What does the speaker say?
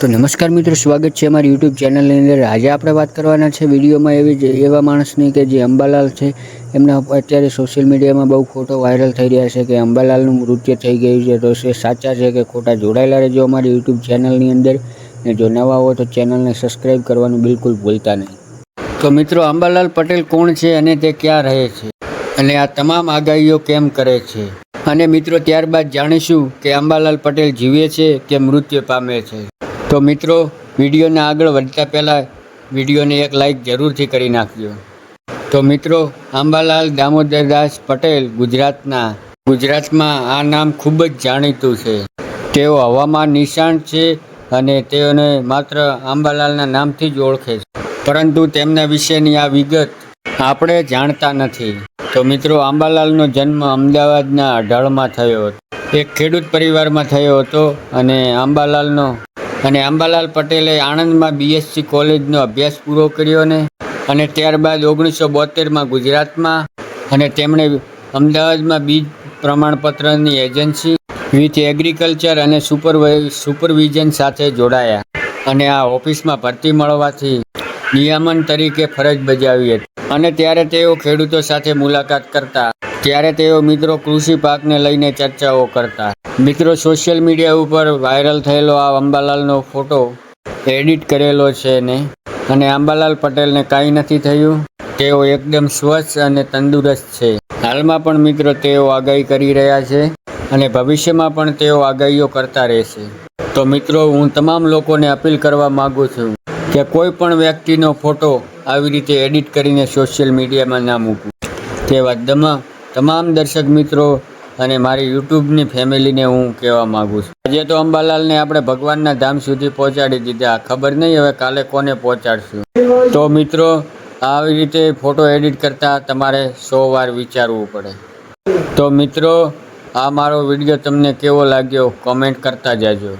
તો નમસ્કાર મિત્રો, સ્વાગત છે અમારી યુટ્યુબ ચેનલની અંદર. આજે આપણે વાત કરવાના છે વિડીયોમાં એવી એવા માણસની કે જે અંબાલાલ છે. એમના અત્યારે સોશિયલ મીડિયામાં બહુ ફોટો વાયરલ થઈ રહ્યા છે કે અંબાલાલનું મૃત્યુ થઈ ગયું છે. તો એ સાચા છે કે ખોટા? જોડાયેલા રહેજો અમારી યુટ્યુબ ચેનલની અંદર. ને જો નવા હો તો ચેનલને સબસ્ક્રાઈબ કરવાનું બિલકુલ ભૂલતા નહીં. તો મિત્રો, અંબાલાલ પટેલ કોણ છે અને તે ક્યાં રહે છે? અને આ તમામ આગાહીઓ કેમ કરે છે? અને મિત્રો, ત્યારબાદ જાણીશું કે અંબાલાલ પટેલ જીવે છે કે મૃત્યુ પામે છે. તો મિત્રો, વિડીયોને આગળ વધતા પહેલાં વિડીયોને એક લાઈક જરૂરથી કરી નાખજો. તો મિત્રો, આંબાલાલ દામોદરદાસ પટેલ ગુજરાતના. ગુજરાતમાં આ નામ ખૂબ જ જાણીતું છે. તેઓ હવામાં નિશાન છે અને તેઓને માત્ર આંબાલાલના નામથી જ ઓળખે છે. પરંતુ તેમના વિશેની આ વિગત આપણે જાણતા નથી. તો મિત્રો, આંબાલાલનો જન્મ અમદાવાદના અઢાળમાં થયો હતો. એક ખેડૂત પરિવારમાં થયો હતો અને અંબાલાલનો અને અંબાલાલ પટેલે આણંદમાં બીએસસી કોલેજનો અભ્યાસ પૂરો કર્યો ને, અને ત્યારબાદ ઓગણીસો બોતેરમાં ગુજરાતમાં, અને તેમણે અમદાવાદમાં બીજ પ્રમાણપત્રની એજન્સી વિથ એગ્રીકલ્ચર અને સુપરવાઈ સુપરવિઝન સાથે જોડાયા. અને આ ઓફિસમાં ભરતી મળવાથી નિયામન તરીકે ફરજ બજાવી હતી. અને ત્યારે તેઓ ખેડૂતો સાથે મુલાકાત કરતા, ત્યારે તેઓ મિત્રો કૃષિ પાકને લઈને ચર્ચાઓ કરતા. મિત્રો સોશિયલ મીડિયા ઉપર વાયરલ થયેલો આ અંબાલાલનો ફોટો એડિટ કરેલો છે ને. અને અંબાલાલ પટેલને કાંઈ નથી થયું. તેઓ એકદમ સ્વચ્છ અને તંદુરસ્ત છે. હાલમાં પણ મિત્રો, તેઓ આગાહી કરી રહ્યા છે અને ભવિષ્યમાં પણ તેઓ આગાહીઓ કરતા રહેશે. તો મિત્રો, હું તમામ લોકોને અપીલ કરવા માગું છું કે કોઈ પણ વ્યક્તિનો ફોટો આવી રીતે એડિટ કરીને સોશિયલ મીડિયામાં ના મૂકવું. તેવા તમામ તમામ દર્શક મિત્રો અને મારી યુટ્યુબની ફેમિલીને હું કહેવા માગું છું. આજે તો અંબાલાલને આપણે ભગવાનના ધામ સુધી પહોંચાડી દીધા. ખબર નહીં હવે કાલે કોને પહોંચાડશું. તો મિત્રો, આવી રીતે ફોટો એડિટ કરતાં તમારે સો વાર વિચારવું પડે. તો મિત્રો, આ મારો વીડિયો તમને કેવો લાગ્યો? કોમેન્ટ કરતા જાજો.